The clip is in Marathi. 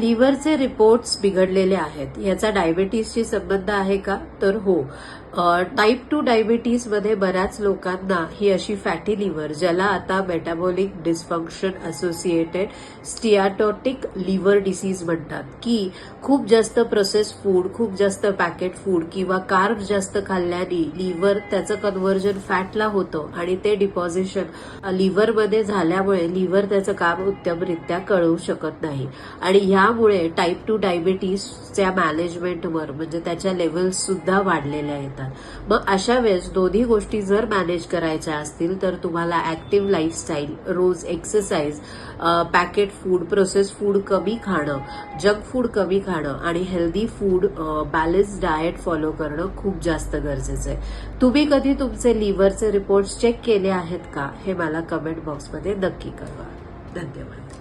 लिव्हरचे रिपोर्ट्स बिघडलेले आहेत. याचा डायबिटीसशी संबंध आहे का? तर हो. टाईप टू डायबिटीसमध्ये बऱ्याच लोकांना ही अशी फॅटी लिव्हर ज्याला आता metabolic dysfunction associated steatotic liver disease म्हणतात की खूप जास्त प्रोसेस फूड खूप जास्त पॅकेट फूड किंवा कार्ब जास्त खाल्ल्याने लिव्हर त्याचं कन्व्हर्जन फॅटला होतं आणि ते डिपॉझिशन लिव्हरमध्ये झाल्यामुळे लिव्हर त्याचं काम उत्तमरित्या कळवू शकत नाही. आणि ह्या त्यामुळे टाईप टू डायबिटीसच्या मॅनेजमेंटवर म्हणजे त्याच्या लेवल्स सुद्धा वाढलेल्या येतात. मग अशा वेळेस दोन्ही गोष्टी जर मॅनेज करायच्या असतील तर तुम्हाला ऍक्टिव्ह लाईफस्टाईल रोज exercise packet food process food कमी खाणं जंक फूड कमी खाणं आणि healthy food balance diet follow करणं खूप जास्त गरजेचं आहे. तुम्ही कधी तुमचे लिव्हरचे रिपोर्ट्स चेक केले आहेत का? हे मला कमेंट बॉक्समध्ये नक्की कळवा. धन्यवाद.